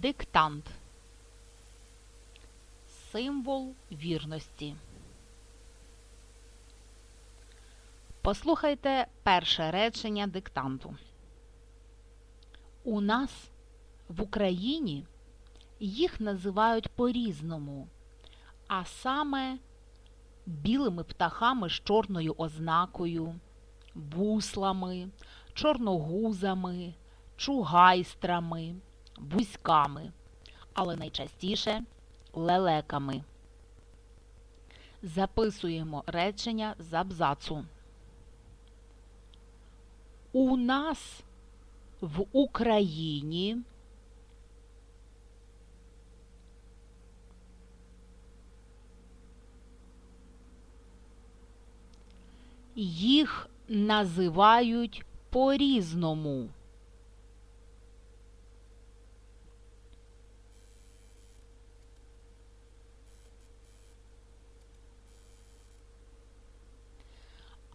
Диктант. Символ вірності. Послухайте перше речення диктанту. У нас в Україні їх називають по-різному, а саме білими птахами з чорною ознакою, буслами, чорногузами, чугайстрами, бузьками, але найчастіше лелеками. Записуємо речення з абзацу. У нас в Україні їх називають по-різному.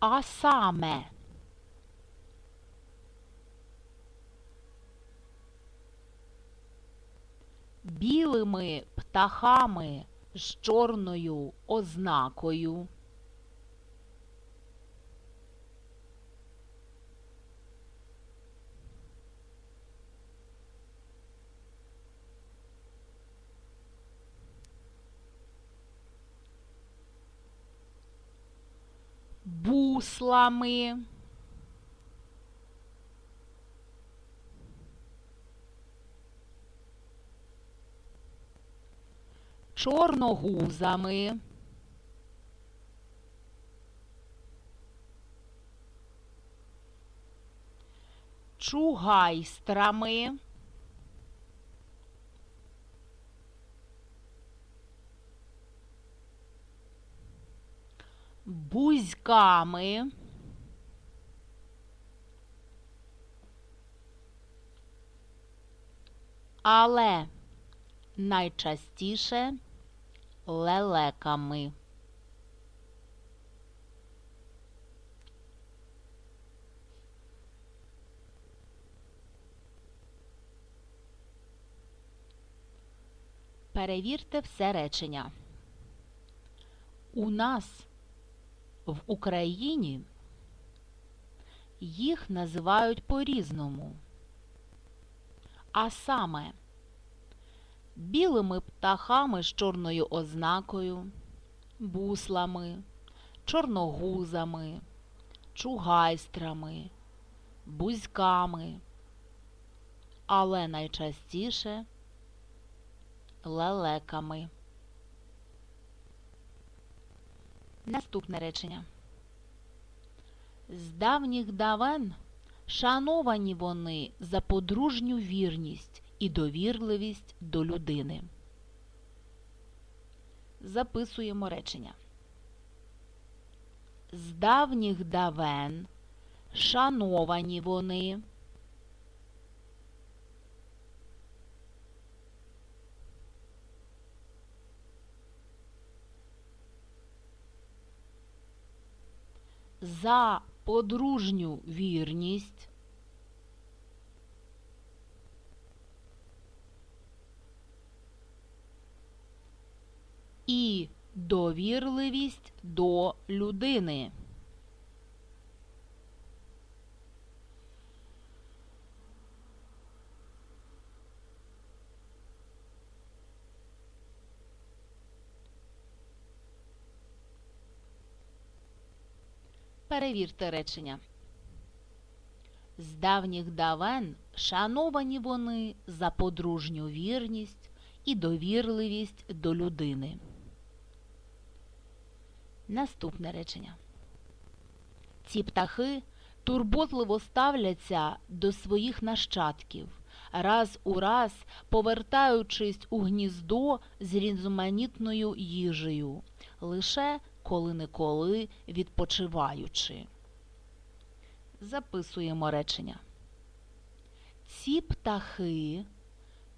А саме білими птахами з чорною ознакою. Буслами. Чорногузами. Чугайстрами. Бузьками. Але найчастіше лелеками. Перевірте все речення. У нас в Україні їх називають по-різному. А саме білими птахами з чорною ознакою, буслами, чорногузами, чугайстрами, бузьками, але найчастіше лелеками. Наступне речення. З давніх давен шановані вони за подружню вірність і довірливість до людини. Записуємо речення. З давніх давен шановані вони. За подружню вірність. І довірливість до людини. Перевірте речення. З давніх давен шановані вони за подружню вірність і довірливість до людини. Наступне речення. Ці птахи турботливо ставляться до своїх нащадків, раз у раз повертаючись у гніздо з різноманітною їжею, лише коли-неколи відпочиваючи. Записуємо речення. Ці птахи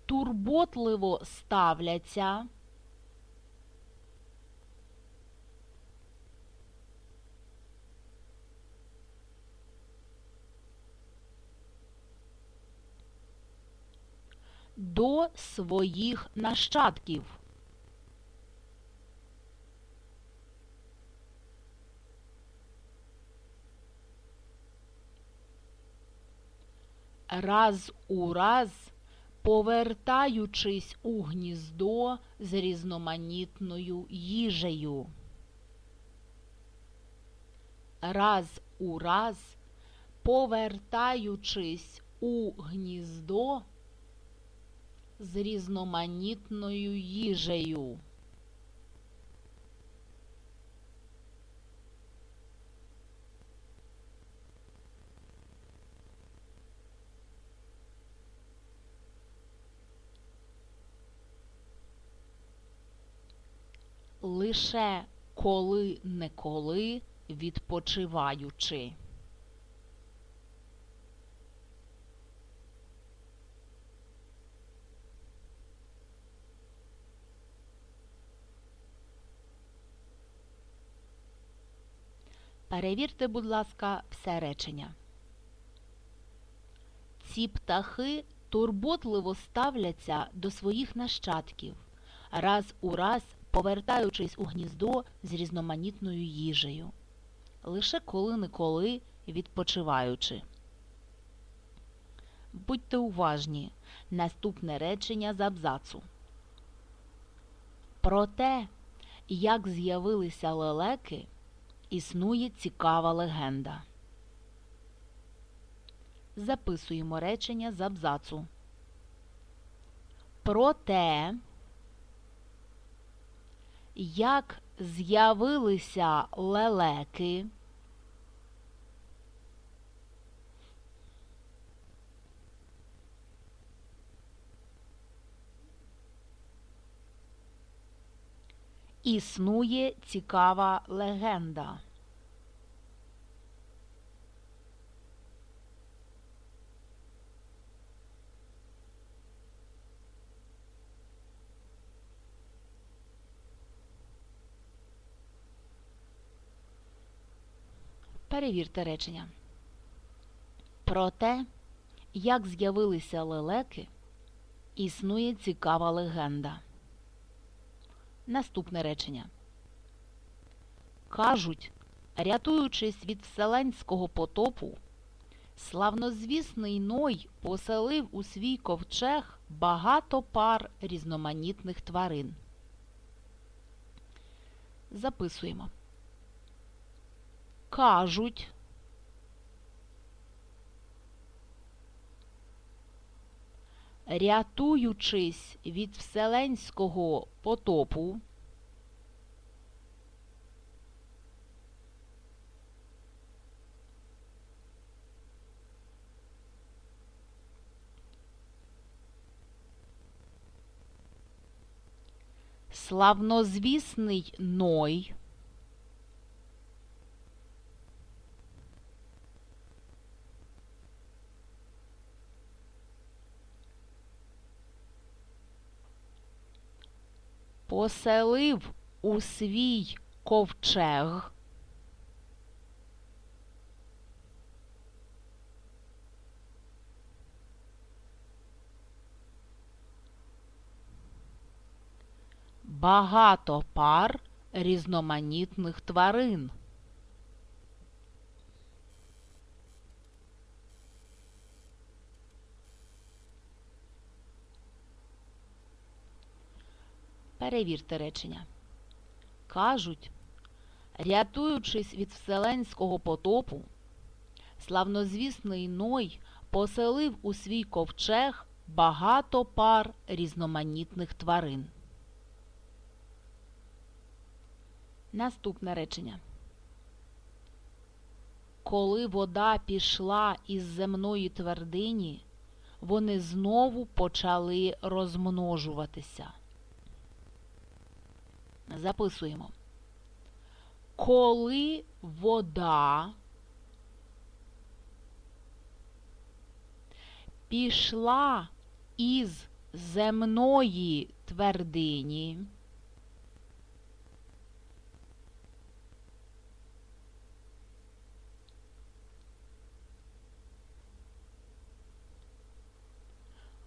турботливо ставляться до своїх нащадків. Раз у раз повертаючись у гніздо з різноманітною їжею. Раз у раз повертаючись у гніздо з різноманітною їжею. Лише коли-неколи відпочиваючи. Перевірте, будь ласка, все речення. Ці птахи турботливо ставляться до своїх нащадків, раз у раз повертаючись у гніздо з різноманітною їжею, лише коли-неколи відпочиваючи. Будьте уважні. Наступне речення з абзацу. Про те, як з'явилися лелеки, існує цікава легенда. Записуємо речення з абзацу. Про те, як з'явилися лелеки, існує цікава легенда. Перевірте речення. Про те, як з'явилися лелеки, існує цікава легенда. Наступне речення. Кажуть, рятуючись від вселенського потопу, славнозвісний Ной поселив у свій ковчег багато пар різноманітних тварин. Записуємо. Кажуть, рятуючись від вселенського потопу, славнозвісний Ной поселив у свій ковчег багато пар різноманітних тварин. Перевірте речення. Кажуть, рятуючись від вселенського потопу, славнозвісний Ной поселив у свій ковчег багато пар різноманітних тварин. Наступне речення. Коли вода пішла із земної твердині, вони знову почали розмножуватися. Записуємо. Коли вода пішла із земної твердині,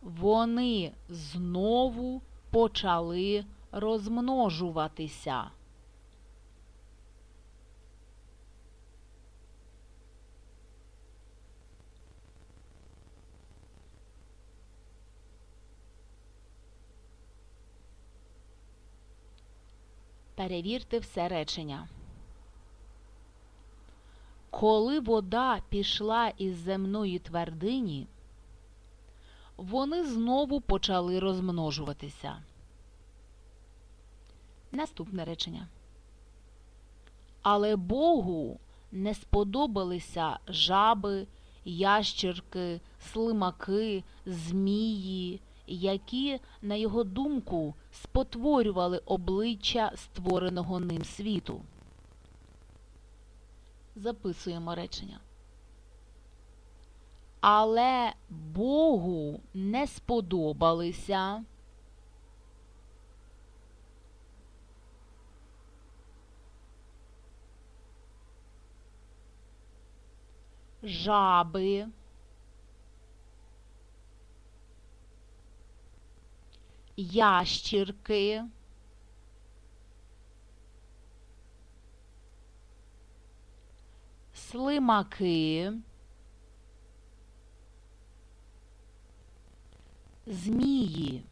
вони знову почали розмножуватися. Перевірте все речення. Коли вода пішла із земної твердині, вони знову почали розмножуватися. Наступне речення. Але Богу не сподобалися жаби, ящерки, слимаки, змії, які, на його думку, спотворювали обличчя створеного ним світу. Записуємо речення. Але Богу не сподобалися. Жаби, ящірки, слимаки, змії.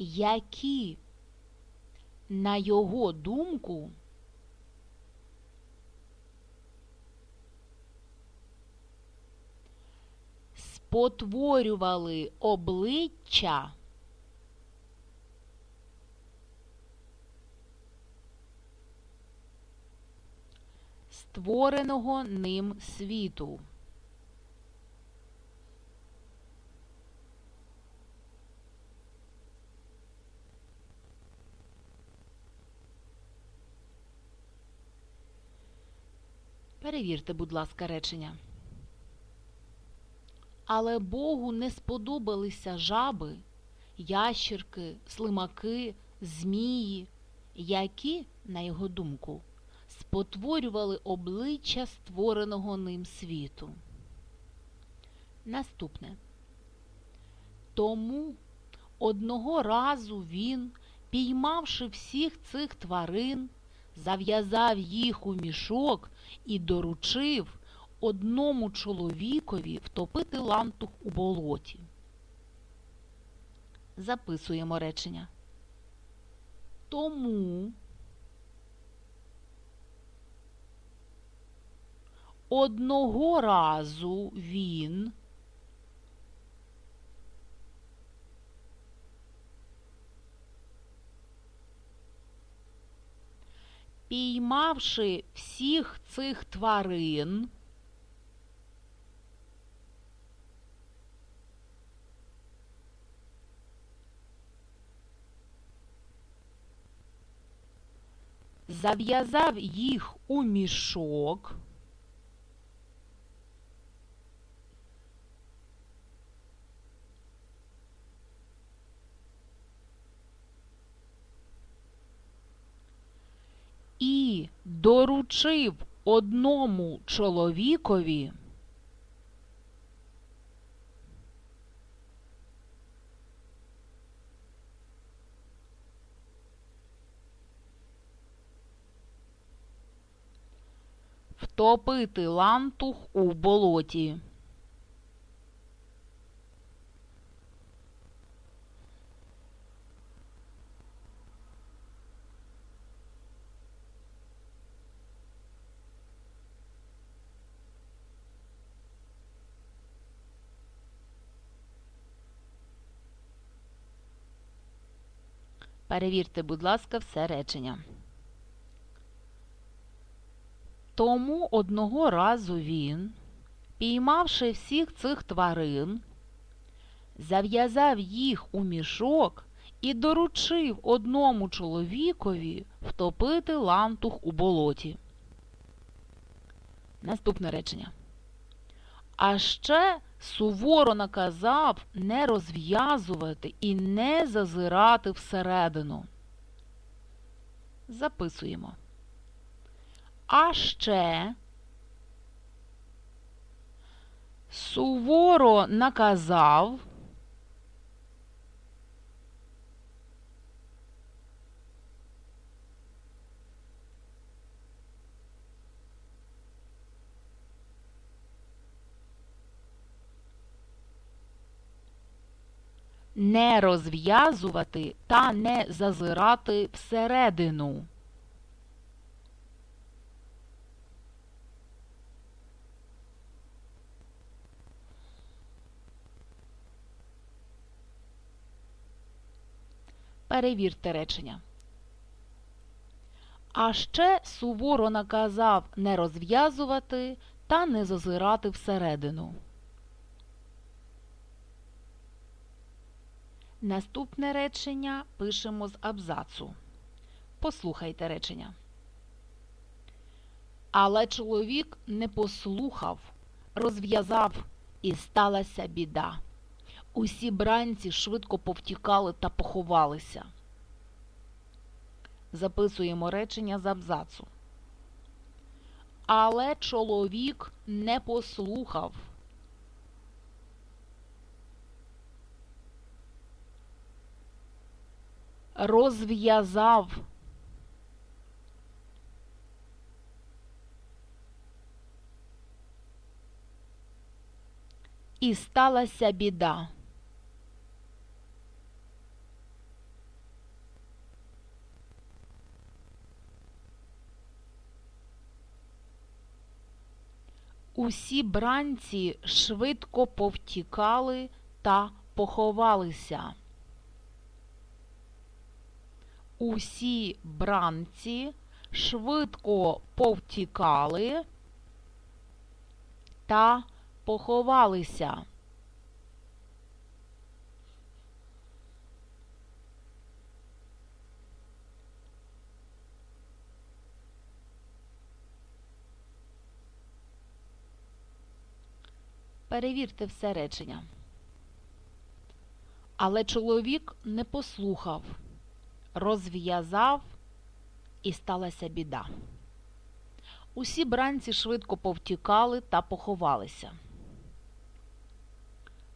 Які, на його думку, спотворювали обличчя створеного ним світу. Перевірте, будь ласка, речення. Але Богу не сподобалися жаби, ящерки, слимаки, змії, які, на його думку, спотворювали обличчя створеного ним світу. Наступне. Тому одного разу він, піймавши всіх цих тварин, зав'язав їх у мішок і доручив одному чоловікові втопити лантух у болоті. Записуємо речення. Тому одного разу він піймавши всіх цих тварин, зав'язав їх у мішок, і доручив одному чоловікові втопити лантух у болоті. Перевірте, будь ласка, все речення. Тому одного разу він, піймавши всіх цих тварин, зав'язав їх у мішок і доручив одному чоловікові втопити лантух у болоті. Наступне речення. А ще суворо наказав не розв'язувати і не зазирати всередину. Записуємо. А ще суворо наказав не розв'язувати та не зазирати всередину. Перевірте речення. А ще суворо наказав не розв'язувати та не зазирати всередину. Наступне речення пишемо з абзацу. Послухайте речення. Але чоловік не послухав, розв'язав, і сталася біда. Усі бранці швидко повтікали та поховалися. Записуємо речення з абзацу. Але чоловік не послухав. Розв'язав. І сталася біда. Усі бранці швидко повтікали та поховалися. Усі бранці швидко повтікали та поховалися. Перевірте все речення. Але чоловік не послухав, розв'язав і сталася біда. Усі бранці швидко повтікали та поховалися.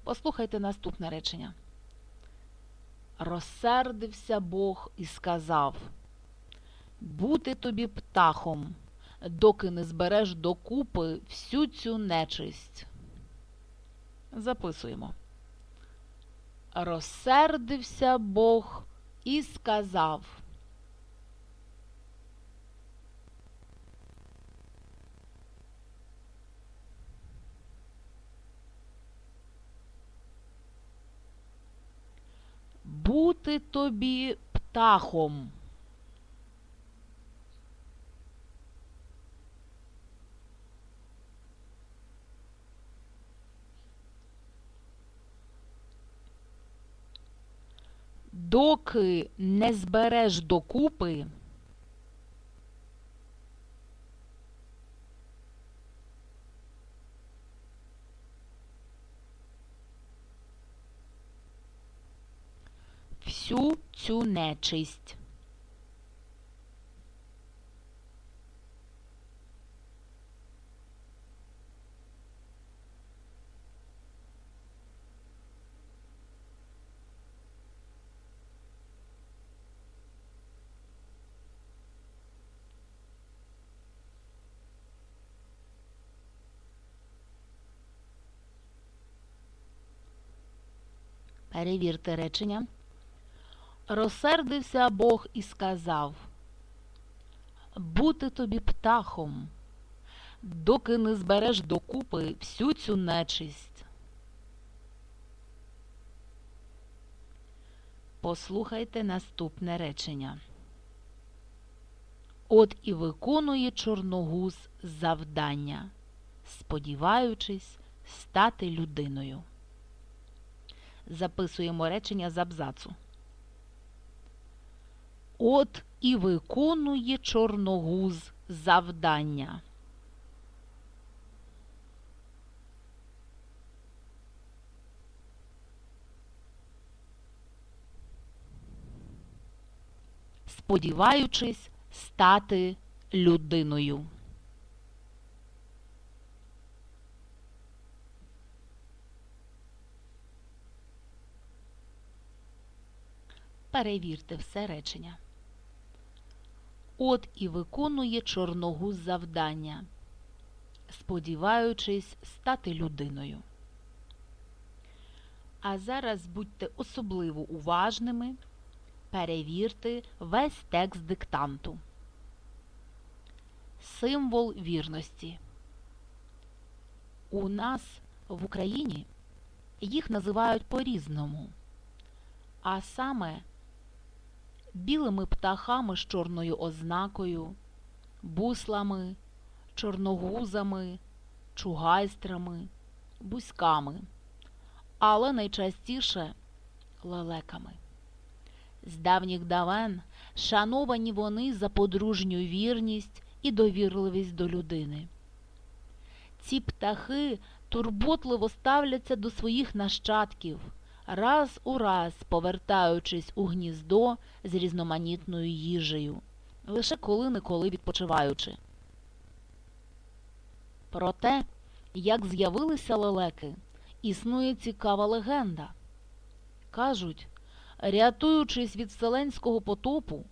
Послухайте наступне речення. Розсердився Бог і сказав Бути тобі птахом, доки не збереш докупи всю цю нечисть. Записуємо. Розсердився Бог і сказав. Бути тобі птахом. Доки не збереш докупи, всю цю нечисть. Перевірте речення. Розсердився Бог і сказав Бути тобі птахом, доки не збереш докупи всю цю нечисть. Послухайте наступне речення. От і виконує Чорногуз завдання, сподіваючись стати людиною. Записуємо речення з абзацу. От і виконує Чорногуз завдання. Сподіваючись стати людиною. Перевірте все речення. От і виконує чорногуз завдання, сподіваючись стати людиною. А зараз будьте особливо уважними. Перевірте весь текст диктанту. Символ вірності. У нас в Україні їх називають по-різному, а саме білими птахами з чорною ознакою, буслами, чорногузами, чугайстрами, бузьками, але найчастіше лелеками. З давніх давен шановані вони за подружню вірність і довірливість до людини. Ці птахи турботливо ставляться до своїх нащадків, раз у раз повертаючись у гніздо з різноманітною їжею, лише коли-неколи відпочиваючи. Про те, як з'явилися лелеки, існує цікава легенда. Кажуть, рятуючись від вселенського потопу,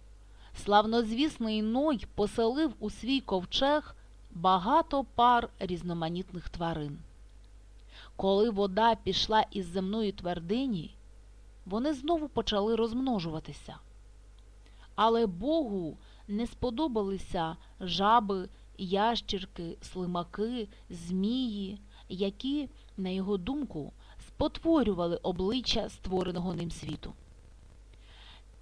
славнозвісний Ной поселив у свій ковчег багато пар різноманітних тварин. Коли вода пішла із земної твердині, вони знову почали розмножуватися. Але Богу не сподобалися жаби, ящірки, слимаки, змії, які, на його думку, спотворювали обличчя створеного ним світу.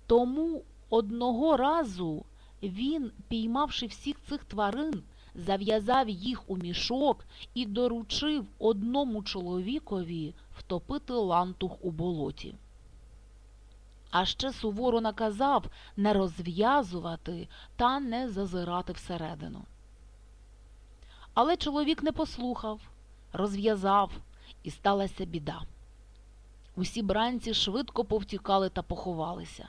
Тому одного разу він, піймавши всіх цих тварин, зав'язав їх у мішок і доручив одному чоловікові втопити лантух у болоті. А ще суворо наказав не розв'язувати та не зазирати всередину. Але чоловік не послухав, розв'язав, і сталася біда. Усі бранці швидко повтікали та поховалися.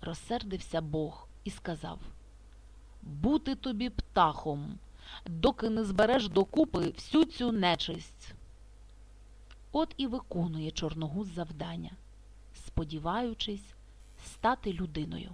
Розсердився Бог і сказав Бути тобі птахом, доки не збереш докупи всю цю нечисть. От і виконує чорногуз завдання, сподіваючись стати людиною.